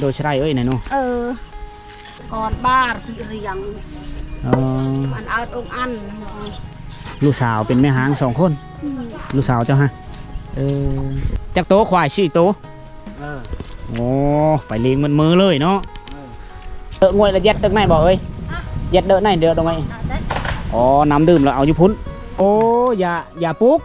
โดยชไรเอ้ยนะเนาะเออก่อนบ้านพี่เรียงเออมันเอาตรงอันลูกสาวเป็นแม่หางสองคน ลูกสาวเจ้าฮะเออจักโตควายชื่อโตเออโอ้ไปเลี้ยงมันมือเลยเนาะเอองวยละเย็ดตึกไหนบอกเอ้ยเย็ดเด้อไหนเด้อตรงไหนอ๋อน้ำดื่มแล้วเอาอยู่พุ่นโอ้อย่าอย่าปลุก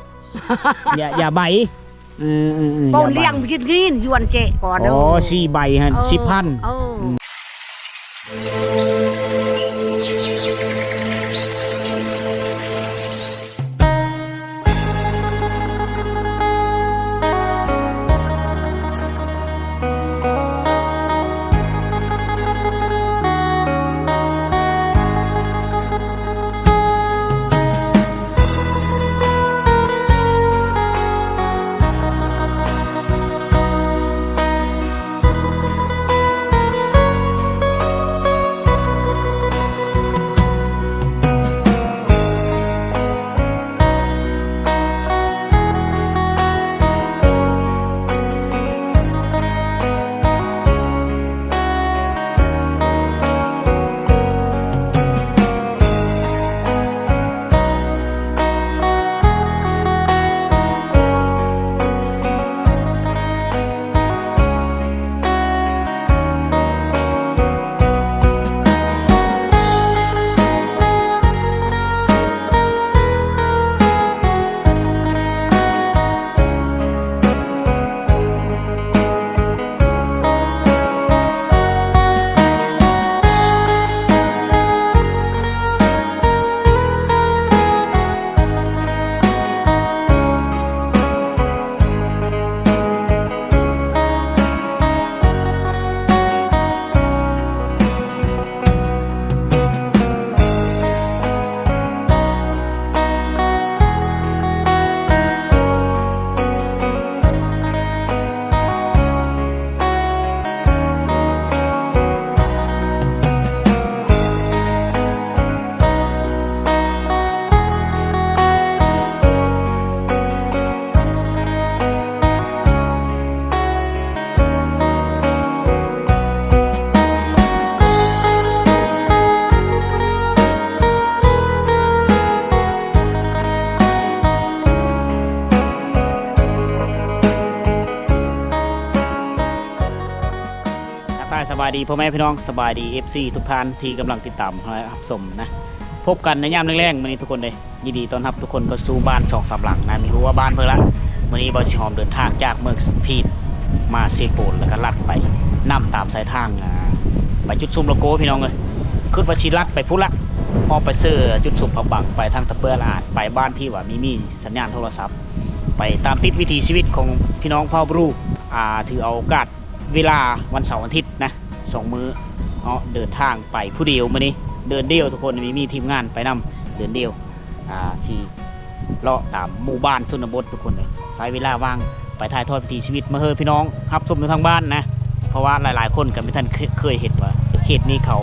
อย่าอย่าใบเออเออเออโปอาใบเลี้ยงพิจิตกินยวนเจก่อนเด้ อ๋อสี่ใบฮะเออสิบพัน เออ สบายดีพ่อแม่พี่น้องสบายดี FC ทุกท่านที่กำลังติดตามรับชมนะพบกันในยามแรงๆวันนี้ทุกคนเลยยินดีต้อนรับทุกคนก็สู่บ้านสองสามหลังนะไม่รู้ว่าบ้านเพื่อละวันนี้บอชิหอมเดินทางจากเมืองพีดมาเซโปนแล้วก็ลัดไปนำตามสายทางอ่าไปจุดซุ่มโลโก้พี่น้องเลยขึ้นไปชีลัดไปพุละพอไปเสื้อจุดซุ่มผับบังไปทางตะเปื้อละอาดไปบ้านที่ว่ามีมีสัญญาณโทรศัพท์ ไปตามติดวิถีชีวิตของพี่น้องพ่อบรูอ่าถือเอาโอกาส เวลาวันเสาร์อาทิตย์นะสองมื้อเนาะเดินทางไปผู้เดียวมื้อนี้เดินเดียวทุกคนมีมีทีมงานไปนำเดินเดียวอ่าที่เลาะตามหมู่บ้านชนบททุกคนเลยใช้เวลาว่างไปถ่ายทอดวิถีชีวิตมาเฮอพี่น้องรับชมอยู่ทางบ้านนะเพราะว่าหลาย ๆ คนกับไม่ท่านเคยเห็นว่าเขตนี้เขา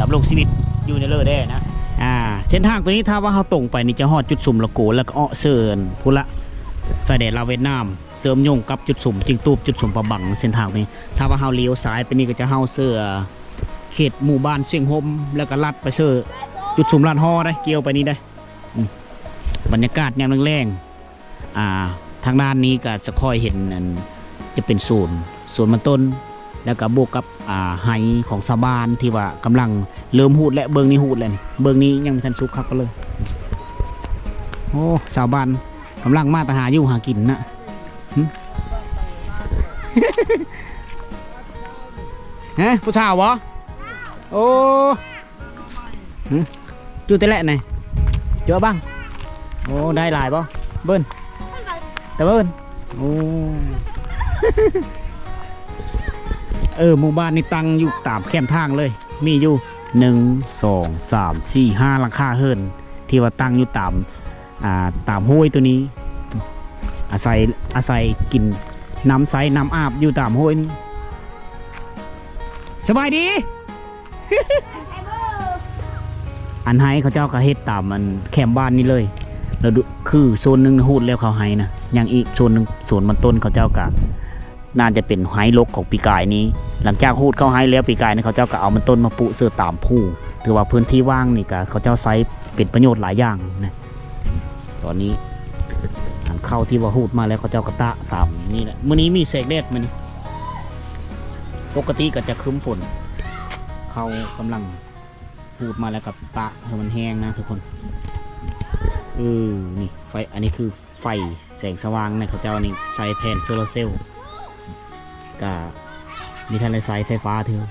ดำรงชีวิตอยู่ในเลอได้นะอ่าเส้นทางตัวนี้ถ้าว่าเขาตรงไปนี่จะฮอดจุดสุ่มละโกแล้วก็อ้อเซินพุละสายแดดลาเวียดนาม เสริมโยงกับจุดสุ่มจิงตูบจุดสุ่มประบังเส้นทางนี้ ถ้าว่าเฮาเลี้ยวซ้ายไปนี่ก็จะเฮาเสื้อเขตหมู่บ้านเชียงหมแล้วก็ลัดไปเสื้อจุดสุ่มลานฮอได้เกี่ยวไปนี่ได้บรรยากาศยามแรงๆอ่าทางด้านนี้ก็จะค่อยเห็นอันจะเป็นศูนย์ศูนย์มันต้น แล้วก็บวกกับอ่าไหของชาวบ้านที่ว่ากำลังเริ่มหูดและเบิงนี้หูดเลยเบิงนี้ยังไม่ทันสุกครับก็เลย โอ้ชาวบ้านกำลังมาตาหาอยู่หากินนะ ฮะผู้สาววะโอ้จูแต่แหละไหนเจอบ้างโอ้ได้หลายป่เบิ้ลแต่เบิ้ลโอ้เออหมู่บ้านนี่ตั้งอยู่ตามแคมทางเลย มีอยู่หนึ่งสองสามสี่ห้าหลังคาเฮิรนที่ว่าตั้งอยู่ตามอ่าตามห้วยตัวนี้ อาศัยอาศัยกินน้ำใสน้ำอาบอยู่ตามห้วยนี่ สบายดี อันไห้เขาเจ้าก็เฮ็ดตามมันแคมบ้านนี่เลยแล้วดูคือโซนหนึ่งหูดแล้วเขาไห้นะอย่างอีกโซนหนึ่งโซนมันต้นเขาเจ้ากะน่าจะเป็นไฮลกของปีกายนี้ หลังจากหูดเข้าไฮแล้วปีกายนี่เขาเจ้าก็เอามันต้นมาปูเสื้อตามผู้ถือว่าพื้นที่ว่างนี่ก็เขาเจ้าใช้เป็นประโยชน์หลายอย่างนะตอนนี้ทางเข้าที่ว่าหูดมาแล้วเขาเจ้ากระตะตามนี่แหละมื้อนี้มีเสกเดดมื้อนี้ ปกติก็จะครึ้มฝน เขากำลังหูดมาแล้วกับตะให้มันแห้งนะทุกคนเออนี่ไฟอันนี้คือไฟแสงสว่างนะเขาเจ้านี่ใส่แผ่นโซลาร์เซลล์ก็มีทันเลยใส่ไฟฟ้าเถอะ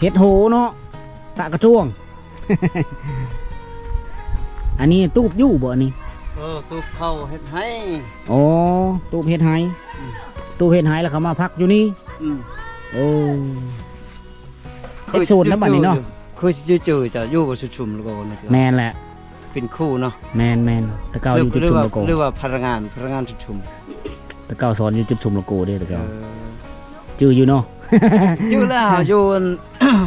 เฮ็ดโหเนาะตะกระจ้วง อันนี้ตูบอยู่บ่อันนี้เออตุกเข้าเฮ็ดให้อ๋อตูบเฮ็ดไฮตูบเฮ็ดไฮแล้วเขามาพักอยู่นี่อืม โอ้เฮ็ดสูตรแล้วบัดนี้เนาะคือสิจื้อๆจะอยู่บ่ชุมๆแล้วก็นี่แมนแหละเป็นคู่เนาะแมนแมนตะเกาอยู่จุดหรืชุมว่าโลโก้หรือว่าพนักงานพนักงานชุมตะเกาสอนอยู่จุดชุมโลโก้เด้ตะๆเอเกาอจื้ออยู่เนาะจื้อแล้วอยู่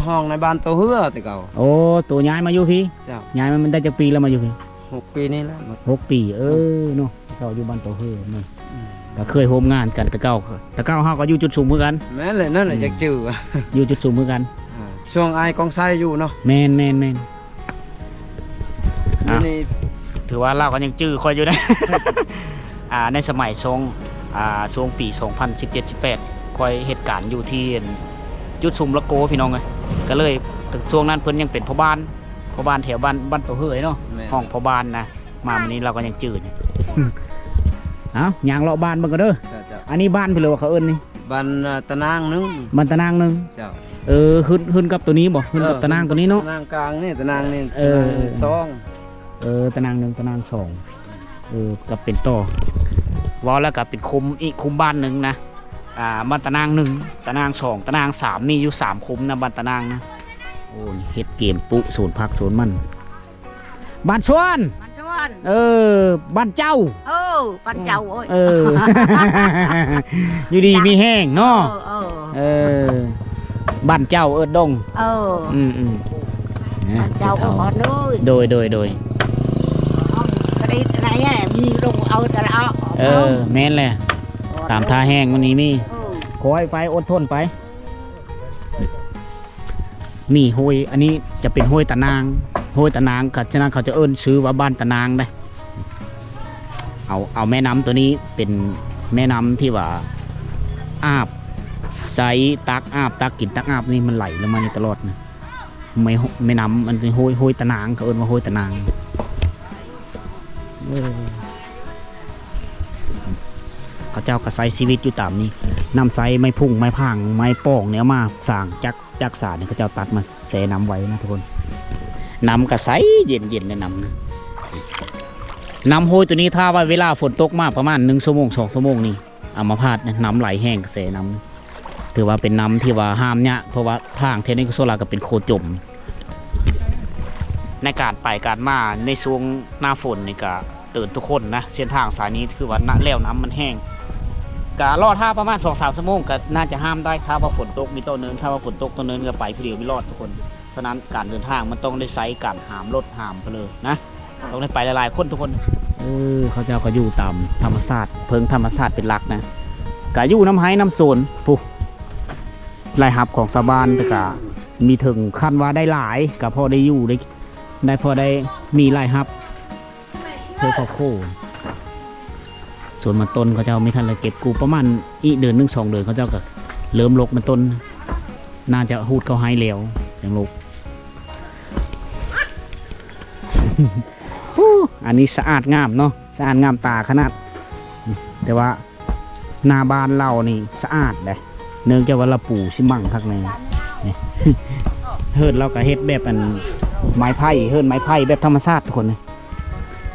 ห้องในบ้านโตเฮือแต่เก่าโอ้ตัวย้ายมาอยู่พี่เจ้าย้ายมามันได้จากปีแล้วมาอยู่พี่หกปีนี่แล้วหมดหกปี เออเนาะตะเกาอยู่บ้านโตเฮือเนาะอืม ก็เคยโฮมงานกันตะเกาตะเกาเฮาก็อยู่จุดชุมเหมือนกันแม่นเลยนั่นแหละจักจื้ออะอยู่จุดชุมเหมือนกันอ่าช่วงอายกองไส้อยู่เนาะแมนแมนแมนอะนี่ถือว่าเราก็ยังจื้อคอยอยู่นะอ่าในสมัยทรงอ่าทรงปี 2017-18คอยเหตุการณ์อยู่ที่ยุดซุมละโกพี่น้องไงก็เลยช่วงนั้นเพิ่นยังเป็นพ่อบ้านพ่อบ้านแถวบ้านบ้านโตเฮยเนาะแม่นห้องพ่อบ้านนะมาวันนี้เราก็ยังจืด เอ้ายางเลาะบ้านเบิ่งก็เด้อเจ้าเจ้าอันนี้บ้านไปเลยว่าเขาเอิ้นนี่บ้านอ่าตะนางนึงบ้านตะนางหนึงเจ้าเออขึ้นขึ้นกับตัวนี้บ่ขึ้นกับตะนางตัวนี้เนาะตะนางกลางนี่ตะนางนี่เออตะนางสองเออตะนางหนึ่งตะนางสองเออกับเป็นต่อวอลแล้วกับเป็นคุมอีกคุมบ้านหนึ่งนะอ่าบ้านตะนางหนึ่งตะนางสองตะนางสามมีอยู่สามคุมนะบ้านตะนางนะโอ้ยเฮ็ดเกมปุศูนย์พักศูนย์มันบ้านชวนมันชวนเออบ้านเจ้า เออ ปันเจ้าโอ้ยเออ อยู่ดีมีแห้งเอเนาะอเออเออบ้านเจ้าเอิดดง เอออืมอืมนะปันเจ้าก็ขอเลยโดยโดยโดยกระดิ่งไหนอะมีลงเอาแต่ละเอาเออ แม่นแหละตามท่าแห้งวันนี้มีเออคอยไปอดทนไปนี่ห้วยอันนี้จะเป็นห้วยตะนางห้วยตะนางกับฉะนั้นเขาจะเอิ้นชื่อว่าบ้านตะนางได้ เอาเอาแม่น้ำตัวนี้เป็นแม่น้ำที่ว่าอาบใสตักอาบตักกินตักอาบนี่มันไหลลงมาในตลอดนะไม่แม่น้ำมันเป็นห้วยห้วยตะนางเขาเอิ้นว่าห้วยตะนางเขาเจ้าก็ใช้ชีวิตอยู่ตามนี้น้ำไซไม้พุ่งไม้พังไม้ป้องเนี่ยมาสร้างจักจักสารเนี่ยเขาเจะเอาตัดมาแช่น้ำไว้นะทุกคนน้ำก็ใสเย็นเย็นเลยน้ำ น้ำโหยตัวนี้ถ้าว่าเวลาฝนตกมากประมาณหนึ่งชั่วโมงสองชั่วโมงนี่เอามาพาดน้ำไหลแห้งกระแสน้ำถือว่าเป็นน้ำที่ว่าห้ามเนี่ยเพราะว่าทางเทคนิคโซลาก็เป็นโคจม ในการไปการมาในช่วงหน้าฝนนี่ก็ตื่นทุกคนนะเส้นทางสายนี้คือว่าน้ำแล้วน้ำมันแห้งก็รอดท่าประมาณสองสามชั่วโมงก็น่าจะห้ามได้ถ้าว่าฝนตกมีต้นเนินถ้าว่าฝนตกต้นเนินก็ไปเพียวไม่รอดทุกคน ฉะนั้นการเดินทางมันต้องได้ใช้การหามรถหามไปเลยนะ ต้องได้ไปหลายๆคนทุกคนเออเขาเจ้าก็อยู่ตามธรรมศาสตร์เพิงธรรมศาสตร์เป็นหลักนะก็อยู่น้ำไห้น้ำโซนปุ๊รายหับของสาบานแต่ก็มีถึงขั้นว่าได้หลายก็พอได้อยู่ได้ได้พอได้มีรายหับเพื่อครอบครัวส่วนมันต้นเขาเจ้าไม่ทันเลยเก็บกูประมาณอีเดือนหนึ่งสองเดือนเขาเจ้าก็เริ่มลกมันต้น น่าจะหูดเขาให้แล้วอย่างลก อันนี้สะอาดงามเนาะสะอาดงามตาขนาด แต่ว่าหน้าบ้านเรานี่สะอาดเลยเนื่องจากว่าเราปลูกซิมังคักในเฮิร์นเราก็เฮ็ดแบบอันไม้ไผ่เฮิร์นไม้ไผ่แบบธรรมชาติทุกคนเลย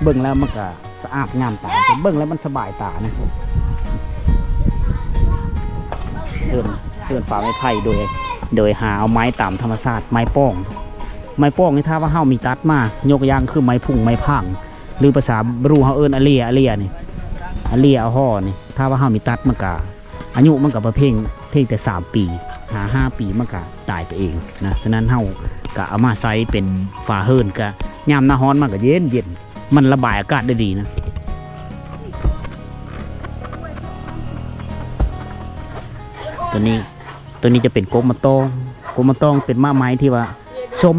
เบิ่งแล้วมันก็สะอาดงามตาแต่เบิ่งแล้วมันสบายตานะเฮิร์นเฮิร์นป่าไม้ไผ่โดย โดยหาเอาไม้ตามธรรมชาติไม้ป้อง ไม้ป้องนี่ถ้าว่าเฮามีตัดมายกยางคือไม้พุ่งไม้พังหรือภาษาบรูเฮาเอิ้นอะเลียอะเลียนี่อะเลียอาห่อนี่ถ้าว่าเฮามีตัดมันก็อายุมันก็ประเพ่งเพ่งแต่สามปีหาห้าปีมันก็ตายไปเองนะฉะนั้นเฮาก็เอามาใส่เป็นฝาเฮิรนก็ยามหน้าร้อนมันก็เย็นเย็นมันระบายอากาศได้ดีนะตัวนี้ตัวนี้จะเป็นโกมะตองโกมะตองเป็นม้าไม้ที่ว่าส้ม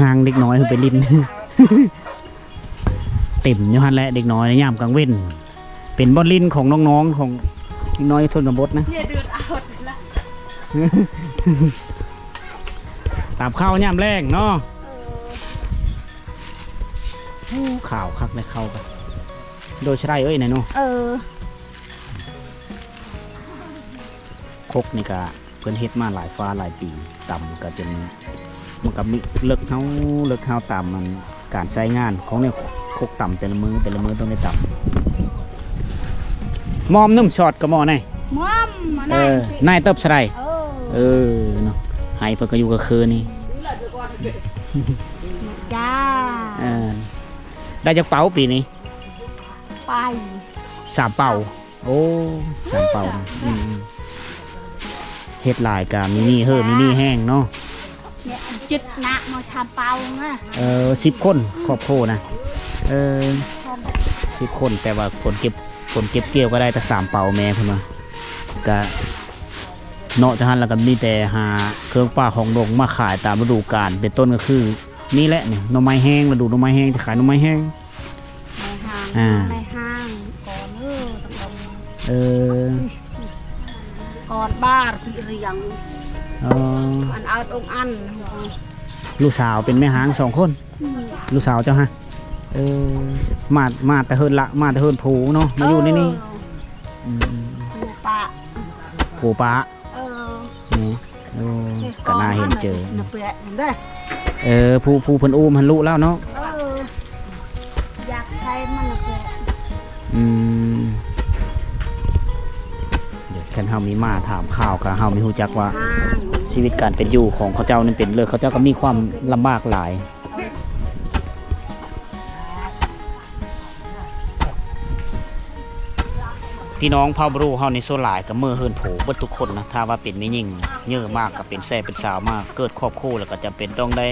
ห่างเด็กน้อยคือไปลิ้นเต็มอยู่ฮันแหละเด็กน้อยในยามกลางเว้นเป็นบอลลินของน้องๆของเด็กน้อยทนบทนะเนี่ยเดือดเอาละตามข้าวยามแรงเนาะข่าวคักในเข้ากันโดยใช่เอ้ยนายเนาะเออคกนี่ก็เพิ่นเฮ็ดมาหลายฟ้าหลายปีต่ำก็จน มันก็มีเลิกเฮาเลิกเฮาตามมันการใช้งานของเนี่ยคกต่ำแต่ละมือแต่ละมือต้องได้ต่ำมอมนุ่มช็อตก็มอไงม่อมมาเอได้อนายเติบใส่เอเอออเนาะให้เพิ่นก็อยู่กับคืนนี่จ้าเออได้จักเป๋าปีนี้ไปสามเป่าโอ้สามเป่าอืมเฮ็ดหลายกะมีนี่เฮ้อมีนี่แห้งเนาะเนี่ย จิตหนักมาชามเปาไงเออสิบคนครอบครัวนะเออสิบคนแต่ว่าคนเก็บคนเก็บเกี่ยวก็ได้แต่สามเป่าแม่เพิ่นว่าก็เนาะจะหันแล้วก็มีแต่หาเครื่องป่าของดงมาขายตามฤดูกาลเป็นต้นก็คือ นี่แหละเนี่ยหน่อไม้แห้งฤดูหน่อไม้แห้งจะขายหน่อไม้แห้งในห้างอ่าในห้างก่อนเออต้องลงเออก่อนบ้านพี่เรียงเอออันเอาองอันลูกสาวเป็นแม่หางสองคน ลูกสาวเจ้าฮะเออมามาแต่เฮินละมาแต่เฮินผูเนาะมาอยู่ในนี่อืมผูปะผูป้าเออนี่โอ้ก็น่าเห็นเจอน่ะเปรียเห็นได้อเออผู้ผู้เพิ่นอู้มันรู้แล้วเนาะเอออยากใช้มันน่ะเปรียอืมเดี๋ยวแค่เฮามีมาถามข่าวก็เฮามีฮู้จักว่าห้าง ชีวิตการเป็นอยู่ของเขาเจ้านั้นเป็นเลยเขาเจ้าก็มีความลำบากหลายพี่น้องเผ่าบรูเฮาในโซหลายกับมือเฮินโผบิดทุกคนนะถ้าว่าเป็นไม่ยิ่งเยอะมากกับเป็นแซ่เป็นสาวมาก เกิดครอบครัวแล้วก็จะเป็นต้องได้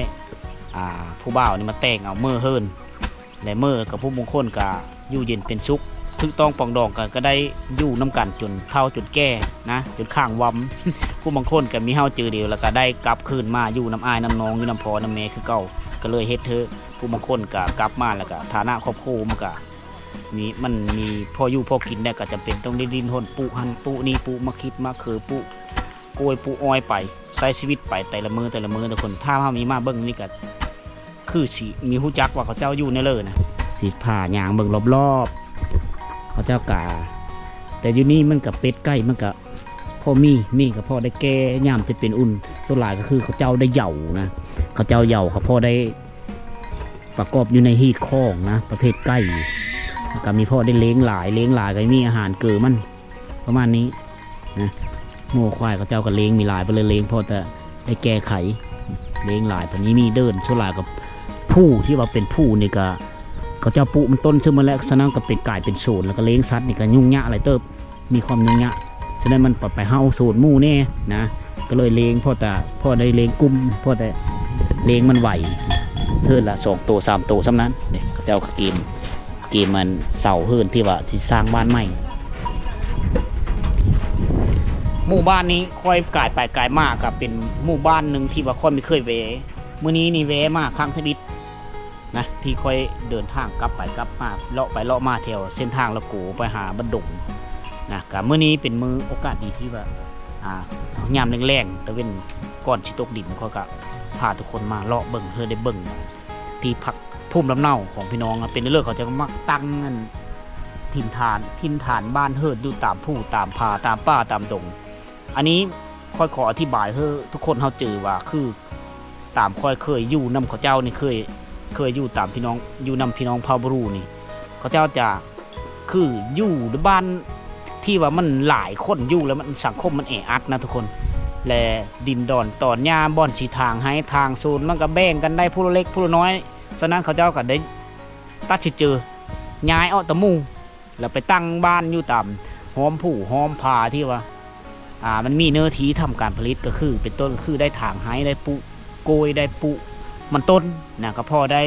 อ่าผู้บ่าวนี่มาแต่งเอามือเฮินและมือกับผู้มงคลก็อยู่เย็นเป็นสุข ถึกต้องปองดองกันก็ได้อยู่น้กันจนเท่าจนแก่นะจนข้างวำผู้บางคนก็มีเฮาเจอเดียวแล้วก็ได้กลับคืนมาอยู่น้ำอายน้ำนองอยู่น้ำพอน้ำเมคือเก่าก็เลยเฮ็ดเธอผู้บางคนก็กลับมาแล้วก็ฐานะครอบครัวมันก็มีมันมีพออยู่พอกินได้ก็จำเป็นต้องได้ดินทนปุหันปุนี่ปุมาคิดมาคือปุกล้วยปุอ้อยไปใช้ชีวิตไปแต่ละมือแต่ละมือแต่คนถ้าเฮามีมาเบิ่งนี่ก็คือสิมีฮู้จักว่าเขาเจ้าอยู่ในเลยนะสิผ่าหยางเบิ่งรอบๆ เขาเจ้ากาแต่อยู่นี่มันกับเป็ดใกล้มันกับพ่อมีมีกับพ่อได้แก่ยามจะเป็นอุ่นส่วนหลายก็คือเขาเจ้าได้เหย่านะเขาเจ้าเหย่าเขาพ่อได้ประกอบอยู่ในฮีดข้องนะ ประเภทไก่แล้วก็มีพ่อได้เลี้ยงหลายเลี้ยงหลายก็มีอาหารเกิดมันประมาณนี้นะโง่ควายเขาเจ้าก็เลี้ยงมีหลายไปเลยเลี้ยงพ่อแต่ได้แก้ไขเลี้ยงหลายตอนนี้มีเดินส่วนหลายกับผู้ที่ว่าเป็นผู้นี่ก็ เขาเจ้าปุมันต้นซึ่งมาแล้วสนั่นก็เป็นกายเป็นโซนแล้วก็เลี้ยงสัตว์นี่ก็ยุ่งยากอะไรเติบมีความยุ่งยากฉะนั้นมันปลอดไปเฮาสูตรมู่แน่นะก็เลยเลงพ่อแต่พ่อได้เลงกลุ่มพ่อแต่เลงมันไหวเทินละสองตัวสามตัวซ้ำนั้นเนี่ยเจ้าก็เกมเกมมันเสาเฮิรนที่ว่าที่สร้างบ้านใหม่หมู่บ้านนี้ค่อยกลายไปกลายมากกับเป็นหมู่บ้านหนึ่งที่ว่าค่อยไม่เคยแวะมื้อนี้นี่แวะมากครั้งทดิต นะที่ค่อยเดินทางกลับไปกลับมาเลาะไปเลาะมาแถวเส้นทางละโกไปหาบันดงนะกับมื้อนี้เป็นมือโอกาสดีที่ว่าอ่ายามแรงๆตะเว้นก่อนสิตกดินเขาก็พาทุกคนมาเลาะเบิ่งเพื่อได้เบิ่งที่พักภูมิลำเนาของพี่น้องเป็นเรื่องเขาจะมักตั้งอันถิ่นฐานถิ่นฐานบ้านเฮิดอยู่ตามผู้ตามผาตามป่าตามดง อันนี้ค่อยขออธิบายเฮ้ทุกคนเขาเจอว่าคือ ตามค่อยเคยอยู่นํเขาเจ้านี่เคย เคยอยู่ตามพี่น้องอยู่นํพี่น้องเผ่าบรูนี่ เขาเจ้าจะคืออยู่ในบ้านที่ว่ามันหลายคนอยู่แล้วมันสังคมมันแออัดนะทุกคน และดินดอนตอนหญ้าบ่อนสีทางให้ทางโซนมันก็แบ่งกันได้ผู้เล็กผู้น้อยฉะนั้นเขาเจ้าก็ได้ตัดสินเจอย้ายเอาตะมูแล้วไปตั้งบ้านอยู่ตามหอมผู้หอมผาที่ว่าอ่ามันมีเนื้อที่ทำการผลิตก็คือ เป็นต้นคือได้ทางให้ได้ปุโกยได้ปุ มันต้นนะก็พอได้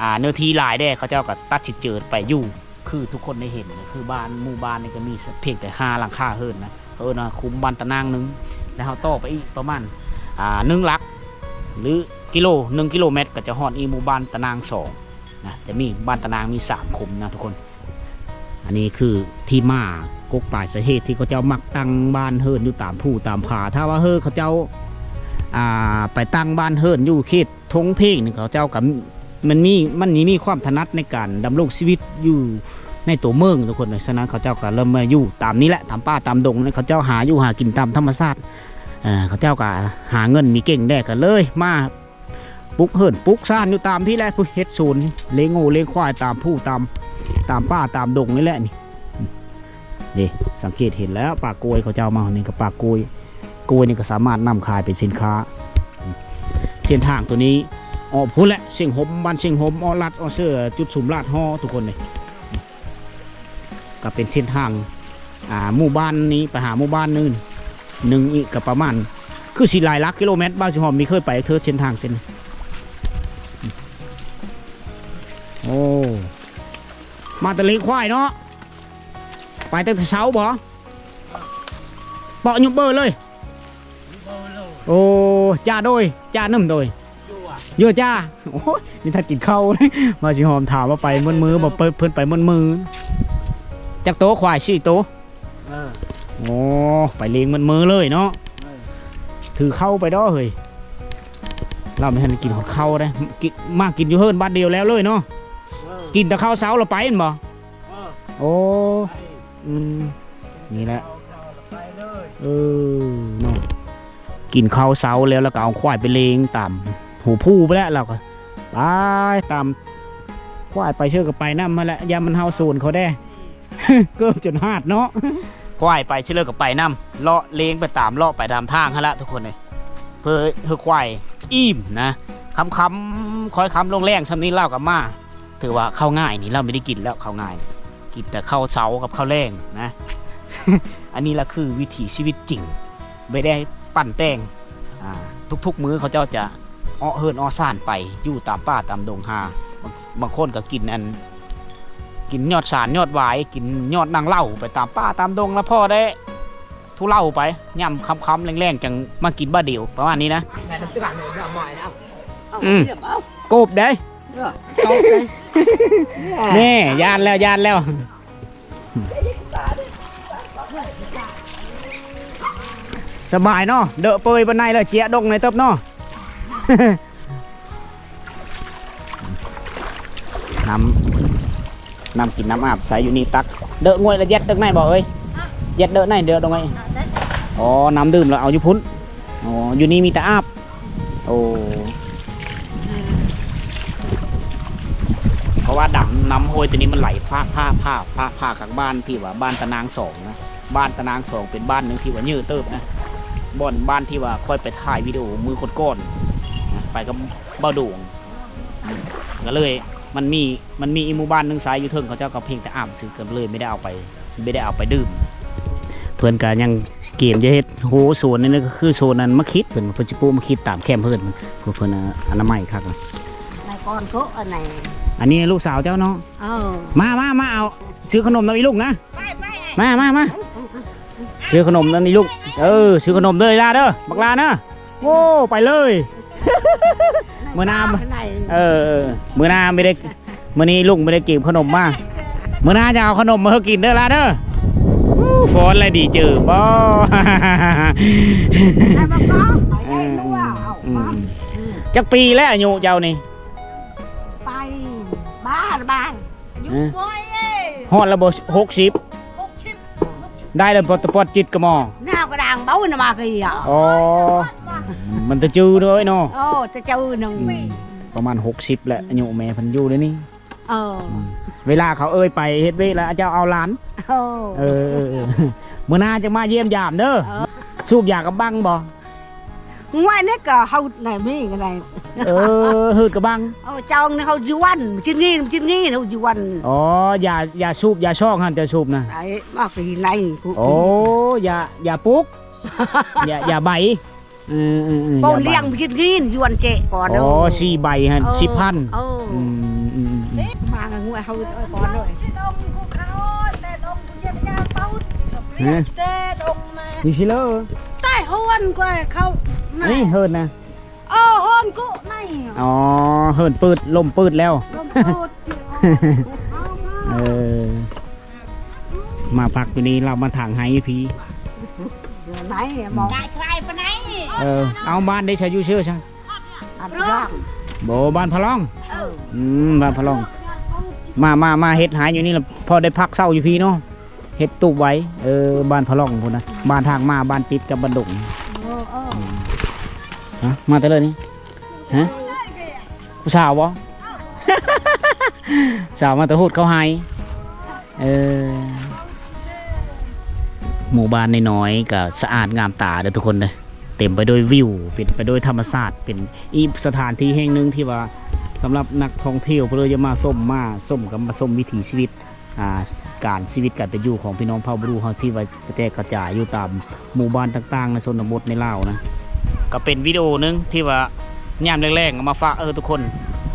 อ่าเนื้อที่หลายได้เขาเจ้าก็ตัดสินเจอไปอยู่คือทุกคนได้เห็นนะคือบ้านหมู่บ้านนี่ก็มีเพียงแต่ห้าหลังคาเฮิรนนะเออนะคุมบ้านตะนางหนึงแล้วเขาต่อไปอีกประมาณอ่าหนึ่งลัก หรือกิโลหนึ่งกิโลเมตร ก็จะฮอดอีหมู่บ้านตะนางสองนะจะมีบ้านตะนางมีสามคุมนะทุกคน อันนี้คือที่มากกปลายสาเหตุที่เขาเจ้ามักตั้งบ้านเฮิรนอยู่ตามผู้ตามผาถ้าว่าเฮิรเขาเจ้าอ่าไปตั้งบ้านเฮิรนอยู่เขต ทงเพลงนี่เขาเจ้ากับมันมีมันนี่มีความถนัดในการดำรงชีวิตอยู่ในตัวเมืองทุกคนเลยฉะนั้นเขาเจ้าก็เริ่มมาอยู่ตามนี้แหละตามป่าตามดงนี่เขาเจ้าหาอยู่หากินตามธรรมชาติเขาเจ้าก็หาเงินมีเก่งได้กันเลยมาปลุกเฮิรนปลุกซ่านอยู่ตามที่แหละผู้เฮ็ดศูนย์เลี้ยงงูเลงควายตามผู้ตามตามป่าตามดงนี่แหละนี่นี่สังเกตเห็นแล้วปลากกลวยเขาเจะเอามานี่ก็ปลากกลวยกลวยนี่ก็สามารถนำขายเป็นสินค้า เส้นทางตัวนี้ออกพูดแหละเสียงหมบ้านเสียงหมออลัดออเสื้อจุดสุมลาดห่อทุกคนเลยก็เป็นเส้นทางอ่าหมู่บ้านนี้ไปหาหมู่บ้านนึงหนึ่งอีกก็ประมาณ คือสี่ลายลักกิโลเมตรบ้านสิหอมมีเคยไปเธอเส้นทางเส้นโอ้มาตะลงควายเนาะไปตั้งแต่เช้าบ่เปาะยุบเบอร์เลย โอ้จ้าโดยจ้านึ่มโดยเยอะจ้าโอ้ยนี่ถ้ากินข้าวเลยมาชิหอมถามว่าไปมือมือบอกเพิ่นไปมือมือจากโต๊ะควายชี่โต๊ะออโอ้ไปเลี้ยงมือมือเลยเนาะถือเข้าไปด้อเฮ้ยเราไม่ทันกินของเข้าได้กินมากินอยู่เฮิรนบ้านเดียวแล้วเลยเนาะกินแต่ข้าวเช้าเราไปเห็นบ่เอโอ้อืมนี่แหละเลยเออเนาะ กินข้าวเช้าแล้วแล้วก็เอาควายไปเลงตามหูผู้ไปแล้วเราก็ไปตามควายไปเชื่อกับไปน้ำมาแล้วยามมันเฮาสูนเขาได้เกิบจนหาดเนาะควายไปเชื่อกับไปน้ำเลาะเลงไปตามเลาะไปตามทางฮะละทุกคนเลยเพื่อเพื่อควายอิ่มนะคำคำคอยคำลงแรงซ้ำนี้เล่ากับมาถือว่าเข้าวง่ายนี่เราไม่ได้กินแล้วข้าวง่ายกินแต่ข้าวเช้ากับข้าวแรงนะ อันนี้ละคือวิถีชีวิตจริงไม่ได้ ปั่นแต่งอ่าทุกๆ มื้อเขาเจ้าจะอ้อเฮิรนอ้อซ่านไปอยู่ตามป่าตามดงหาบางบางคนก็กินอันกินยอดสารยอดหวายกินยอดนางเหล้าไปตามป่าตามดงแล้วพ่อได้ทุเหล้าไปย่ำคำๆแรงๆจังมากินบ้าเดียวประมาณนี้นะแต่ตะกันเนี่ยเราหม่อยนะเอาอืมเรียบเอากบได้เออเอาไปแน่ยานแล้วยานแล้ว สบายเนาะเดอะเปยบนในเลยเจียดงในเติบเนาะน้ำน้ำกินน้ำอาบใส่อยู่นี่ตัก เดอะงวยแล้วเย็ดเดอะในบอกเอ้ยเย็ดเดอะในเดอะตรงไหนอ๋อ น้ำดื่มแล้วเอาอยู่พุ้นอ๋ออยู่นี่มีแต่อาบโอ้เพราะว่าดำน้ำห้วยตัวนี้มันไหลผ้าผ้าผ้าผ้าผ้ากับบ้านที่ว่าบ้านตะนางสองนะบ้านตะนางสองเป็นบ้านหนึ่งที่ว่ายืดเติบนะ บ่อนบ้านที่ว่าค่อยไปถ่ายวิดีโอมือคนก้อนนะไปกับเบ้าโด่งอืมก็เลยมันมีมันมีอีหมู่บ้านหนึงสายอยู่เทิงเขาเจ้าก็เพียงแต่อ่ามซื้อกันเลยไม่ได้เอาไปไม่ได้เอาไปดื่ม เพื่อนกันยังเกมจะเฮ็ดโหโซนนี่ก็คือโซนนั้นมาคิดเพิ่นเพิ่นสิปลูกมาคิดตามแคมเพิ่นเพื่อเพิ่นอนามัยคักนะในก้อนเขาอันไหนอันนี้ลูกสาวเจ้าเนาะเออมามามาเอาซื้อขนมน้ำอีลูกนะมามามา ซื้อขนมน้ำอีลูก เออ ซื้อขนมเลยลาเด้อบักลาเนอะโอ้ไปเลยมื้อหน้าข้างในเออเออมื้อหน้าไม่ได้มื้อนี้ลุงไม่ได้เก็บขนมมามื้อหน้าจะเอาขนมมาให้กินเด้อลาเด้ออู้ฟอนอะไรดีเจอบ่ไอ้บ้าบ้าไปให้รู้ว่าเอาอืไปมจักปีแล้วอายุเจ้านี่ไปบ้านบ้านอยู่บ่อยเอ้ฮอดระบบ60หกชิป ได้แล้วปอดปอดจิตกระหมอหน้ากระดางเบ้าน่ะมากี่อะอ๋อ มันจะจื้อด้วยเนาะโอ้จะเจอหนึ่งประมาณ 60 แหละอายุแม่เพันอยูเลยนี่เออเวลาเขาเอ้ยไปเฮ็ดเวทแล้วเจ้าเอาหลานเออเออเออเออมื่อหน้าจะมาเยี่ยมยามเด้อเออ สูบยากับบังบ่ ngoài đấy cả hậu này mấy cái này เออหืดกับบัง ờ trong nó hậu yuan chín nghi chín nghi hậu yuan อ๋อยายาสูบยาช่องหันจะสูบนะ đấy mà cái này cũng โอ้ยายาปุ๊กยายาใบเออเออเออยา bao ใบ liang chín nghi yuan trẻ còn อ๋อ đâu สี่ใบหันสิบพัน ờ อืมอืมอืม mà người ngoài hậu ơi còn rồi ชิดองกูเขาแต่ดองกูเยี่ยมยามเป้าเตี้ยเต้ดงนะ มีชิเลอร์ ใต้ฮวนก็เขาไห นนี่เฮิร์นนะอ๋อฮวนกูไหนอ๋อเฮิร์นปืดลมปืดแล้วลมพูดที่อ๋อเออมาพักตัวนี้เรามาถางไห้พีไหนมองได้ใครปะไหนเออเอาบ้านได้ใช้อยูเชื่อใช่อันร่างโบบ้านพะลองเอออืมบ้านพะลอง มามามาเฮ็ดหายอยู่นี่ละพอได้พักเศร้าอยู่พี่เนาะเฮ็ดตูบไว้เออบ้านพะลองพุ่นนะบ้านทางมาบ้านติดกับบ้านดงเออเออ ฮะมาแต่เลยนี่ฮะผู้สาวบ่ สาวมาแต่โหดเขาให้เออหมู่บ้านน้อยๆก็สะอาดงามตาเด้อทุกคนเลยเต็มไปด้วยวิวเป็นไปด้วยธรรมชาติเป็นอีกสถานที่แห่งหนึ่งที่ว่าสำหรับนักท่องเที่ยวเพื่อจะมาส้มมาส้มกับมาส้มวิถีชีวิตอ่าการชีวิตการเป็นอยู่ของพี่น้องเผ่าบรูเฮาที่ว่ากระจายกระจายอยู่ตามหมู่บ้านต่างๆ ในชนบทในลาวนะ ก็เป็นวิดีโอหนึงที่ว่าย่ามแรกๆเอามาฝากเออทุกคน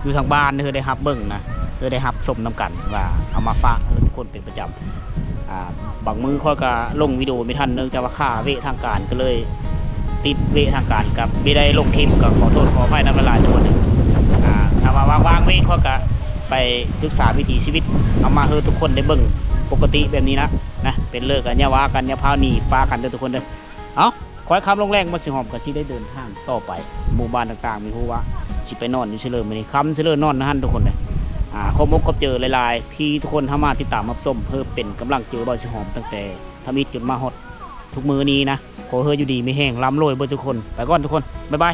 อยู่ทางบ้านเธอได้ฮับเบิ้งนะเธอได้ฮับสมน้ำกันว่าเอามาฝากเออทุกคนเป็นประจำอ่าบางมือค่อยก็ลงวิดีโอไม่ทันเนื่องจากว่าค่าเวทางการก็เลยติดเวทางการกับไม่ได้ลงคลิปก็ขอโทษขออภัยน้ำละลายทุกคนเลยอ่าถ้าว่าวางๆเวทค่อยก็ไปศึกษาวิถีชีวิตเอามาเฮอทุกคนได้เบิ่งปกติแบบนี้นะนะเป็นเลิกกันอย่าว่ากันอย่าพาวหนีปากันเด้อทุกคนเด้อเอา คอยคำลงแรงมาสิหอมกันที่ได้เดินทางต่อไปหมู่บ้านต่างๆ มีผู้ว่าสิไปนอนอยู่เฉลิมนี่คำเฉลิมนอนนะฮันทุกคนเลยอ่าข้อมกก็เจอหลายๆที่ทุกคนทามาติดตามมับส้มเพื่อเป็นกำลังเจอบอยสิหอมตั้งแต่ทำอิดจนมาฮอดทุกมือนี้นะขอเฮออยู่ดีไม่แห้งล้ำโรยเบอร์ทุกคน ไปก่อนทุกคน บ๊ายบาย